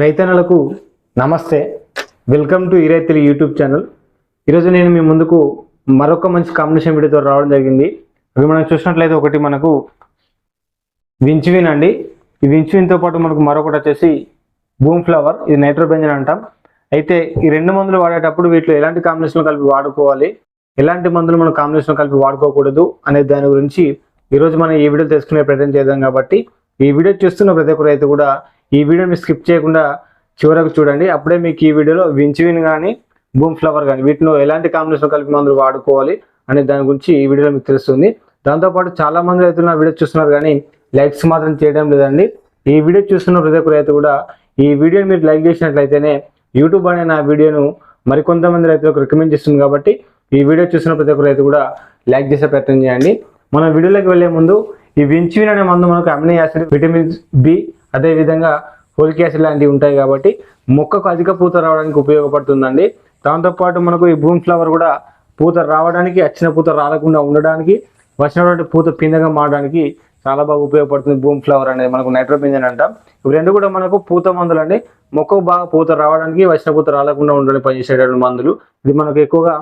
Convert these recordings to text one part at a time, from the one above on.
రైతన్నలకు నమస్తే. Welcome to ఇరైతులు యూట్యూబ్ ఛానల్ ఈరోజు నేను మీ ముందుకు మరొక మంచి కాంబినేషన్ వీడియోతో రావడం జరిగింది. అవి మనం చూసినట్లయితే ఒకటి మనకు వించువిన్ అండి ఈ వించువిన్తో పాటు మనకు మరొకటి వచ్చేసి బూమ్ ఫ్లవర్ ఇది నైట్రోబెంజన్ అంటాం. అయితే ఈ రెండు మందులు వాడేటప్పుడు వీటిలో ఎలాంటి కాంబినేషన్లు కలిపి వాడుకోవాలి? ఎలాంటి మందులు మనం కాంబినేషన్ కలిపి వాడుకోకూడదు అనే దాని గురించి ఈరోజు మనం ఈ వీడియో తెలుసుకునే ప్రయత్నం చేద్దాం కాబట్టి ఈ వీడియో చూస్తున్న ప్రతి ఒక్క రైతు కూడా ఈ వీడియోని స్కిప్ చేయకుండా చివరకు చూడండి. అప్పుడే మీకు ఈ వీడియోలో వించివిన్ కానీ బూమ్ ఫ్లవర్ కానీ వీటిలో ఎలాంటి కాంబినేషన్ కలిపి మందులు వాడుకోవాలి అనే దాని గురించి ఈ వీడియోలో మీకు తెలుస్తుంది. దాంతోపాటు చాలా మంది రైతులు నా వీడియో చూస్తున్నారు కానీ లైక్స్ మాత్రం చేయడం లేదండి. ఈ వీడియో చూస్తున్న ప్రతి ఒక్క రైతు కూడా ఈ వీడియోని మీరు లైక్ చేసినట్లయితేనే యూట్యూబ్ అనే నా వీడియోను మరికొంతమంది రైతులకు రికమెండ్ చేస్తుంది కాబట్టి ఈ వీడియో చూసిన ప్రతి ఒక్క రైతు కూడా లైక్ చేసే ప్రయత్నం చేయండి. మన వీడియోలోకి వెళ్ళే ముందు ఈ వించువిన్ అనే మందు మనకు అమినో యాసిడ్ విటమిన్ బి అదేవిధంగా ఫోలిక్ లాంటివి ఉంటాయి కాబట్టి మొక్కకు అధిక పూత రావడానికి ఉపయోగపడుతుందండి. దాంతోపాటు మనకు ఈ బూమ్ ఫ్లవర్ కూడా పూత రావడానికి వచ్చిన పూత రాలకుండా ఉండడానికి వచ్చినటువంటి పూత పిందగా మారడానికి చాలా బాగా ఉపయోగపడుతుంది బూమ్ ఫ్లవర్ అనేది మనకు నైట్రోపింజన్ అంటాం. ఇవి రెండు కూడా మనకు పూత మందులు అండి మొక్కకు బాగా పూత రావడానికి వచ్చిన పూత రాలకుండా ఉండడానికి పనిచేసేటువంటి మందులు. ఇది మనకు ఎక్కువగా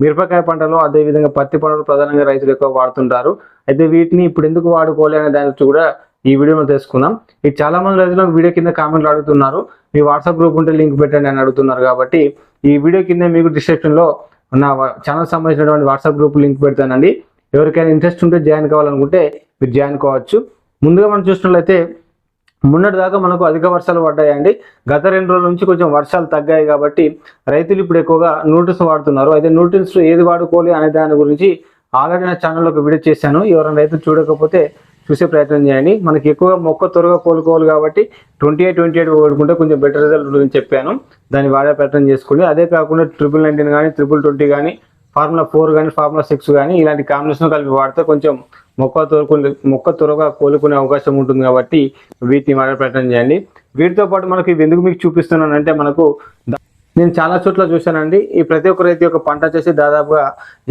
మిరపకాయ పంటలో అదేవిధంగా పత్తి పంటలు ప్రధానంగా రైతులు ఎక్కువ వాడుతుంటారు. అయితే వీటిని ఇప్పుడు ఎందుకు వాడుకోవాలి అనే దాని కూడా ఈ వీడియోలో తెలుసుకుందాం. ఇది చాలా మంది రైతులు వీడియో కింద కామెంట్లు అడుగుతున్నారు. మీ వాట్సాప్ గ్రూప్ ఉంటే లింక్ పెట్టండి అని అడుగుతున్నారు కాబట్టి ఈ వీడియో కింద మీకు డిస్క్రిప్షన్లో నా ఛానల్ సంబంధించినటువంటి వాట్సాప్ గ్రూప్ లింక్ పెడతానండి. ఎవరికైనా ఇంట్రెస్ట్ ఉంటే జాయిన్ కావాలనుకుంటే మీరు జాయిన్ కావచ్చు. ముందుగా మనం చూసినట్లయితే మొన్నటి దాకా మనకు అధిక వర్షాలు పడ్డాయండి. గత రెండు రోజుల నుంచి కొంచెం వర్షాలు తగ్గాయి కాబట్టి రైతులు ఇప్పుడు ఎక్కువగా నూటిల్స్ వాడుతున్నారు. అయితే నూటిల్స్ ఏది వాడుకోవాలి అనే దాని గురించి ఆల్రెడీ నా ఛానల్లో ఒక వీడియో చేశాను. ఎవరైనా రైతులు చూడకపోతే చూసే ప్రయత్నం చేయండి. మనకి ఎక్కువగా మొక్క త్వరగా కోలుకోవాలి కాబట్టి ట్వంటీ ఎయిట్ ట్వంటీ ఎయిట్ కోడుకుంటే కొంచెం బెటర్ రిజల్ట్ ఉంటుందని చెప్పాను. దాన్ని వాడే ప్రయత్నం చేసుకోండి. అదే కాకుండా ట్రిపుల్ నైన్టీన్ కానీ ట్రిపుల్ ట్వంటీ కానీ ఫార్ములా ఫోర్ కానీ ఫార్ములా సిక్స్ కానీ ఇలాంటి కాంబినేషన్ కలిపి వాడితే కొంచెం మొక్క తోరుకునే మొక్క త్వరగా కోలుకునే అవకాశం ఉంటుంది కాబట్టి వీటిని వాడే ప్రయత్నం చేయండి. వీటితో పాటు మనకి ఇవి ఎందుకు మీకు చూపిస్తున్నానంటే మనకు నేను చాలా చోట్ల చూశానండి. ఈ ప్రతి ఒక్క రైతు యొక్క పంట చేసి దాదాపుగా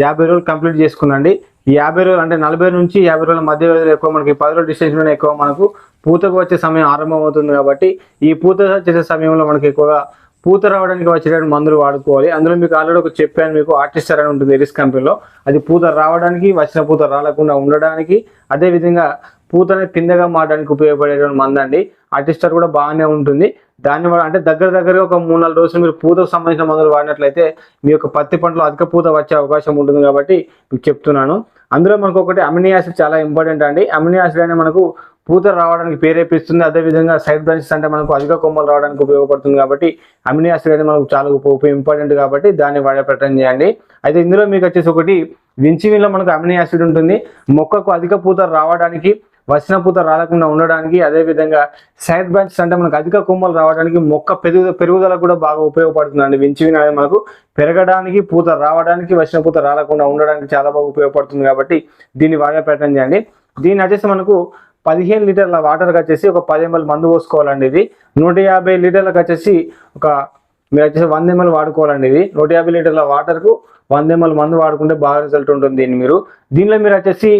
యాభై రోజులు కంప్లీట్ చేసుకున్నాండి. యాభై రోజులు అంటే నలభై నుంచి యాభై రోజుల మధ్య వ్యవధిలో ఎక్కువ మనకి పది రోజుల డిస్టెన్స్లోనే ఎక్కువ మనకు పూతకు వచ్చే సమయం ఆరంభమవుతుంది కాబట్టి ఈ పూత చేసే సమయంలో మనకి ఎక్కువగా పూత రావడానికి వచ్చేటువంటి మందులు వాడుకోవాలి. అందులో మీకు ఆల్రెడీ ఒక చెప్పాను మీకు ఆర్టిస్టర్ అని ఉంటుంది ఎరిస్ కంపెనీలో అది పూత రావడానికి వచ్చిన పూత రాలకుండా ఉండడానికి అదేవిధంగా పూతని పిందగా మారడానికి ఉపయోగపడేటువంటి మందు అండి ఆర్టిస్టర్ కూడా బాగానే ఉంటుంది. దాన్ని అంటే దగ్గర దగ్గరగా ఒక మూడు నాలుగు రోజులు మీరు పూతకు సంబంధించిన మందులు వాడినట్లయితే మీ యొక్క పత్తి పంటలో అధిక పూత వచ్చే అవకాశం ఉంటుంది కాబట్టి మీకు చెప్తున్నాను. అందులో మనకు ఒకటి అమినో యాసిడ్ చాలా ఇంపార్టెంట్ అండి. అమినో యాసిడ్ అనేది మనకు పూత రావడానికి ప్రేరేపిస్తుంది. అదేవిధంగా సైడ్ బ్రాంచెస్ అంటే మనకు అధిక కొమ్మలు రావడానికి ఉపయోగపడుతుంది కాబట్టి అమినో యాసిడ్ అనేది మనకు చాలా ఉప ఇంపార్టెంట్ కాబట్టి దాన్ని వాడే ప్రయత్నం చేయండి. అయితే ఇందులో మీకు వచ్చేసి ఒకటి వించివిన్లో మనకు అమినో యాసిడ్ ఉంటుంది. మొక్కకు అధిక పూత రావడానికి వచ్చిన పూత రాలకుండా ఉండడానికి అదేవిధంగా సైడ్ బ్రాంచెస్ అంటే మనకు అధిక కొమ్మలు రావడానికి మొక్క పెరుగు పెరుగుదల కూడా బాగా ఉపయోగపడుతుంది అండి వించివిన్ అనేది మనకు పెరగడానికి పూత రావడానికి వచ్చిన పూత రాలకుండా ఉండడానికి చాలా బాగా ఉపయోగపడుతుంది కాబట్టి దీన్ని వాడే ప్రయత్నం చేయండి. దీన్ని వచ్చేసి మనకు పదిహేను లీటర్ల వాటర్కి వచ్చేసి ఒక పది ఎంఎల్ మందు పోసుకోవాలండి ఇది. నూట యాభై లీటర్లకు వచ్చేసి ఒక మీరు వచ్చేసి వంద ఎంఎల్ వాడుకోవాలండి ఇది. నూట యాభై లీటర్ల వాటర్కు వంద ఎంఎల్ మందు వాడుకుంటే బాగా రిజల్ట్ ఉంటుంది దీన్ని మీరు. దీనిలో మీరు వచ్చేసి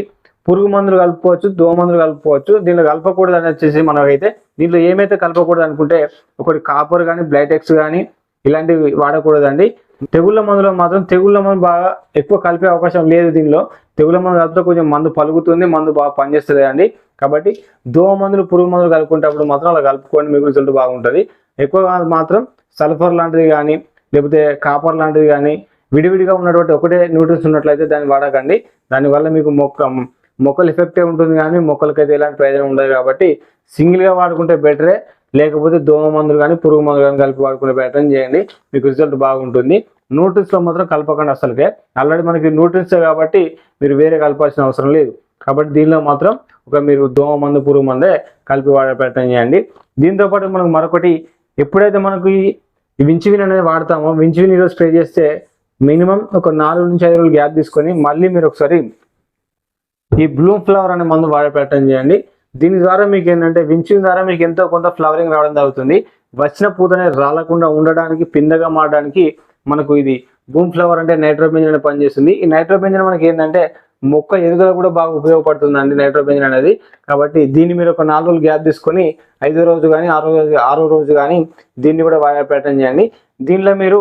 పురుగు మందులు కలుపుకోవచ్చు దోమ మందులు కలుపుకోవచ్చు. దీనిలో కలపకూడదు అని వచ్చేసి మనకైతే దీంట్లో ఏమైతే కలపకూడదు అనుకుంటే ఒకటి కాపర్ కానీ బ్లైటెక్స్ కానీ ఇలాంటివి వాడకూడదండి. తెగుళ్ళ మందులో మాత్రం తెగుళ్ళ మందు బాగా ఎక్కువ కలిపే అవకాశం లేదు దీనిలో. తెగుళ్ళ మందు కలిపితే కొంచెం మందు పలుకుతుంది మందు బాగా పనిచేస్తుంది అండి. కాబట్టి దోమ మందులు పురుగు మందులు కలుపుకునేటప్పుడు మాత్రం అలా కలుపుకోండి మీకు రిజల్ట్ బాగుంటుంది. ఎక్కువగా మాత్రం సల్ఫర్ లాంటిది కానీ లేకపోతే కాపర్ లాంటిది కానీ విడివిడిగా ఉన్నటువంటి ఒకటే న్యూట్రిన్స్ ఉన్నట్లయితే దాన్ని వాడకండి. దానివల్ల మీకు మొక్క మొక్కలు ఎఫెక్టే ఉంటుంది కానీ మొక్కలకైతే ఎలాంటి ప్రయోజనం ఉండదు కాబట్టి సింగిల్గా వాడుకుంటే బెటరే లేకపోతే దోమ మందులు కానీ పురుగు మందులు కానీ కలిపి వాడుకునే ప్రయత్నం చేయండి. మీకు రిజల్ట్ బాగుంటుంది. న్యూట్రిన్స్లో మాత్రం కలపకండి అసలుకే. ఆల్రెడీ మనకి న్యూట్రిన్స్ కాబట్టి మీరు వేరే కలపాల్సిన అవసరం లేదు. కాబట్టి దీనిలో మాత్రం ఒక మీరు దోమ మందు పురుగు మందే కలిపి వాడే ప్రయత్నం చేయండి. దీంతో పాటు మనకు మరొకటి ఎప్పుడైతే మనకు ఈ ఈ అనేది వాడతామో వించువిన్ ఈరోజు స్ప్రే చేస్తే మినిమం ఒక నాలుగు నుంచి ఐదు రోజులు గ్యాప్ తీసుకొని మళ్ళీ మీరు ఒకసారి ఈ బ్లూమ్ ఫ్లవర్ అనే మందు వాడే ప్రయత్నం చేయండి. దీని ద్వారా మీకు ఏంటంటే వించింగ్ ద్వారా మీకు ఎంతో కొంత ఫ్లవరింగ్ రావడం జరుగుతుంది. వచ్చిన పూతనే రాలకుండా ఉండడానికి పిందగా మారడానికి మనకు ఇది బూమ్ ఫ్లవర్ అంటే నైట్రోబెంజన్ అని పనిచేస్తుంది ఈ నైట్రోబెంజన్ మనకి ఏంటంటే మొక్క ఎదుగుదల కూడా బాగా ఉపయోగపడుతుందండి నైట్రోబెంజన్ అనేది. కాబట్టి దీన్ని మీరు ఒక నాలుగు రోజులు గ్యాప్ తీసుకొని ఐదో రోజు కానీ ఆరో రోజు ఆరో రోజు కానీ దీన్ని కూడా వాడే ప్రయత్నం చేయండి. దీనిలో మీరు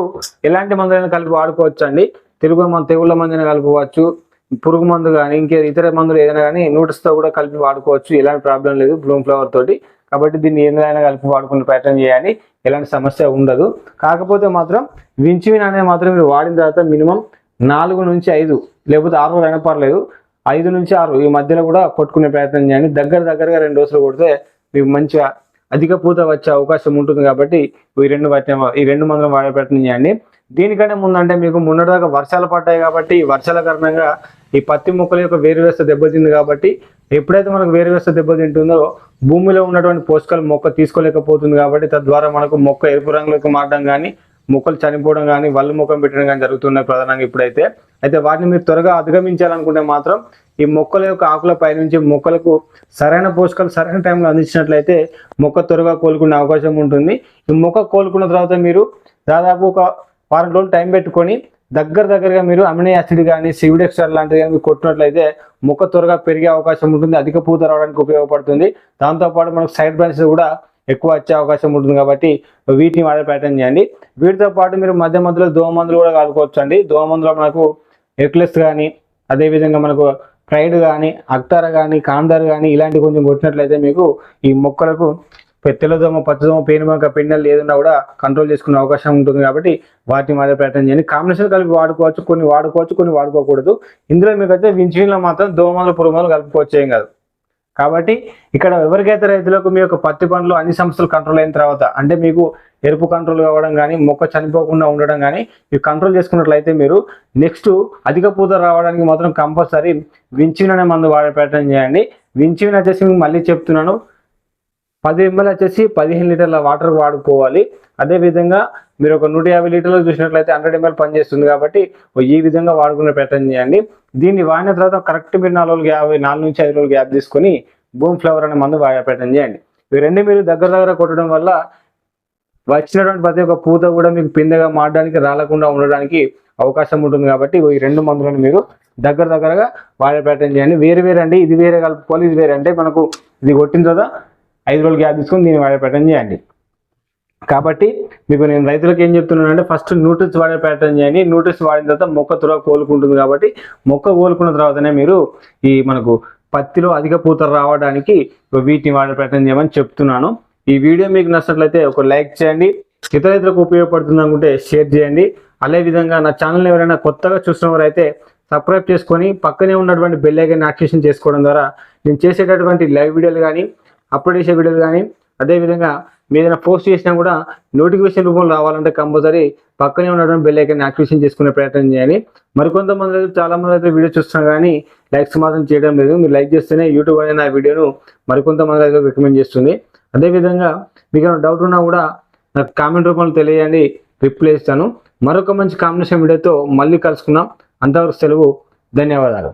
ఎలాంటి మందులైనా కలిపి వాడుకోవచ్చు అండి తెలుగు మన తెగుళ్ళ మందులైనా కలుపుకోవచ్చు. పురుగు మందు కానీ ఇంకే ఇతర మందులు ఏదైనా కానీ నూటిస్తో కూడా కలిపి వాడుకోవచ్చు. ఎలాంటి ప్రాబ్లం లేదు బ్లూమ్ ఫ్లవర్ తోటి. కాబట్టి దీన్ని ఏదైనా కలిపి వాడుకునే ప్రయత్నం చేయాలి. ఎలాంటి సమస్య ఉండదు. కాకపోతే మాత్రం వించివిన్ అనేది మాత్రం మీరు వాడిన తర్వాత మినిమం నాలుగు నుంచి ఐదు లేకపోతే ఆరు రోజులు అయినా పర్లేదు. ఐదు నుంచి ఆరు ఈ మధ్యలో కూడా కొట్టుకునే ప్రయత్నం చేయండి. దగ్గర దగ్గరగా రెండు రోజులు కొడితే మీకు మంచిగా అధిక పూత వచ్చే అవకాశం ఉంటుంది కాబట్టి ఈ రెండు వాటి ఈ రెండు మందులు వాడే ప్రయత్నం చేయండి. దీనికంటే ముందంటే మీకు మొన్నటిదాకా వర్షాలు పడ్డాయి కాబట్టి వర్షాల కారణంగా ఈ పత్తి మొక్కల యొక్క వేరు వ్యవస్థ దెబ్బతింది కాబట్టి ఎప్పుడైతే మనకు వేరు వ్యవస్థ దెబ్బతింటుందో భూమిలో ఉన్నటువంటి పోషకాలు మొక్క తీసుకోలేకపోతుంది కాబట్టి తద్వారా మనకు మొక్క ఎరుపు రంగులోకి మారడం కానీ మొక్కలు చనిపోవడం కానీ వల్ల ముఖం పెట్టడం కానీ జరుగుతున్నాయి ప్రధానంగా ఇప్పుడైతే. అయితే వాటిని మీరు త్వరగా అధిగమించాలనుకుంటే మాత్రం ఈ మొక్కల యొక్క ఆకుల పైనుంచి మొక్కలకు సరైన పోషకాలు సరైన టైంలో అందించినట్లయితే మొక్క త్వరగా కోలుకునే అవకాశం ఉంటుంది. ఈ మొక్క కోలుకున్న తర్వాత మీరు దాదాపు ఒక వారం రోజులు టైం పెట్టుకొని దగ్గర దగ్గరగా మీరు అమినో యాసిడ్ కానీ సివిడెక్స్టర్ లాంటివి కానీ మీరు కొట్టినట్లయితే మొక్క త్వరగా పెరిగే అవకాశం ఉంటుంది అధిక పూత రావడానికి ఉపయోగపడుతుంది. దాంతోపాటు మనకు సైడ్ బ్రాంచెస్ కూడా ఎక్కువ వచ్చే అవకాశం ఉంటుంది కాబట్టి వీటిని వాడే ప్రయత్నం చేయండి. వీటితో పాటు మీరు మధ్య మధ్యలో దోమ మందులు కూడా కలుపుకోవచ్చు అండి దోమ మందులో మనకు ఎక్లెస్ కానీ అదేవిధంగా మనకు ప్రైడ్ కానీ అక్తార కానీ కాందర్ కానీ ఇలాంటి కొంచెం కొట్టినట్లయితే మీకు ఈ మొక్కలకు తెల్లదోమ పచ్చదోమ పేనుమొక్క పెన్నెలు ఏదన్నా కూడా కంట్రోల్ చేసుకునే అవకాశం ఉంటుంది కాబట్టి వాటిని వాడే ప్రయత్నం చేయండి. కాంబినేషన్ కలిపి వాడుకోవచ్చు కొన్ని వాడుకోవచ్చు కొన్ని వాడుకోకూడదు. ఇందులో మీకు అయితే వించిన్లో మాత్రం దోమలు పురుగులు కలుపుకోవచ్చు ఏం కాదు. కాబట్టి ఇక్కడ ఎవరికైతే రైతులకు మీ యొక్క పత్తి పంటలు అన్ని సమస్యలు కంట్రోల్ అయిన తర్వాత అంటే మీకు ఎరుపు కంట్రోల్ కావడం కానీ మొక్క చనిపోకుండా ఉండడం కానీ మీరు కంట్రోల్ చేసుకున్నట్లయితే మీరు నెక్స్ట్ అధిక పూత రావడానికి మాత్రం కంపల్సరీ వించిన్ అనే మందు వాడే ప్రయత్నం చేయండి. వించిన్ వచ్చేసి మళ్ళీ చెప్తున్నాను. పది ఎంఎల్ వచ్చేసి పదిహేను లీటర్ల వాటర్ వాడుకోవాలి. అదేవిధంగా మీరు ఒక నూట యాభై లీటర్లు చూసినట్లయితే హండ్రెడ్ ఎంఎల్ పనిచేస్తుంది కాబట్టి ఈ విధంగా వాడుకునే ప్రయత్నం చేయండి. దీన్ని వాడిన తర్వాత కరెక్ట్ మీరు నాలుగు రోజులు యాభై నాలుగు నుంచి ఐదు రోజులు గ్యాప్ తీసుకొని బూమ్ ఫ్లవర్ అనే మందు వాడే ప్రయత్నం చేయండి. ఇవి రెండు మీరు దగ్గర దగ్గర కొట్టడం వల్ల వచ్చినటువంటి ప్రతి ఒక్క పూత కూడా మీకు పిందెగా మారడానికి రాలకుండా ఉండడానికి అవకాశం ఉంటుంది కాబట్టి ఈ రెండు మందులను మీరు దగ్గర దగ్గరగా వాడే ప్రయత్నం చేయండి. వేరు వేరే అండి ఇది వేరే కలుపుకోవాలి ఇది వేరే అంటే మనకు ఇది కొట్టిన తర్వాత ఐదు రోజులు గ్యాప్ తీసుకొని దీన్ని వాడే ప్యాటర్న్ చేయండి. కాబట్టి మీకు నేను రైతులకు ఏం చెప్తున్నానంటే ఫస్ట్ న్యూట్రిస్ వాడే ప్యాటర్న్ చేయండి. న్యూట్రిస్ వాడిన తర్వాత మొక్క త్వరగా కోలుకుంటుంది కాబట్టి మొక్క కోలుకున్న తర్వాతనే మీరు ఈ మనకు పత్తిలో అధిక పూత రావడానికి వీటిని వాడే ప్రయత్నం చేయమని చెప్తున్నాను. ఈ వీడియో మీకు నచ్చినట్లయితే ఒక లైక్ చేయండి. ఇతర ఇతరులకు ఉపయోగపడుతుంది అనుకుంటే షేర్ చేయండి. అదే విధంగా నా ఛానల్ ఎవరైనా కొత్తగా చూసినవారైతే సబ్స్క్రైబ్ చేసుకొని పక్కనే ఉన్నటువంటి బెల్ ఐకాన్ యాక్టివేషన్ చేసుకోవడం ద్వారా నేను చేసేటటువంటి లైవ్ వీడియోలు కానీ అప్లోడ్ చేసే వీడియోలు కానీ అదేవిధంగా మీ ఏదైనా పోస్ట్ చేసినా కూడా నోటిఫికేషన్ రూపంలో రావాలంటే కంపల్సరీ పక్కనే ఉండడం బెల్ ఐకాన్ యాక్టివేషన్ చేసుకునే ప్రయత్నం చేయాలి. మరికొంతమంది అయితే చాలామంది అయితే వీడియో చూస్తున్నా కానీ లైక్స్ మాత్రం చేయడం లేదు. మీరు లైక్ చేస్తేనే యూట్యూబ్ అనేది నా వీడియోను మరికొంతమంది అయితే రికమెండ్ చేస్తుంది. అదేవిధంగా మీకు ఏమైనా డౌట్ ఉన్నా కూడా నాకు కామెంట్ రూపంలో తెలియజేయండి. రిప్లై ఇస్తాను మరొక మంచి కాంబినేషన్ వీడియోతో మళ్ళీ కలుసుకుందాం. అంతవరకు సెలవు. ధన్యవాదాలు.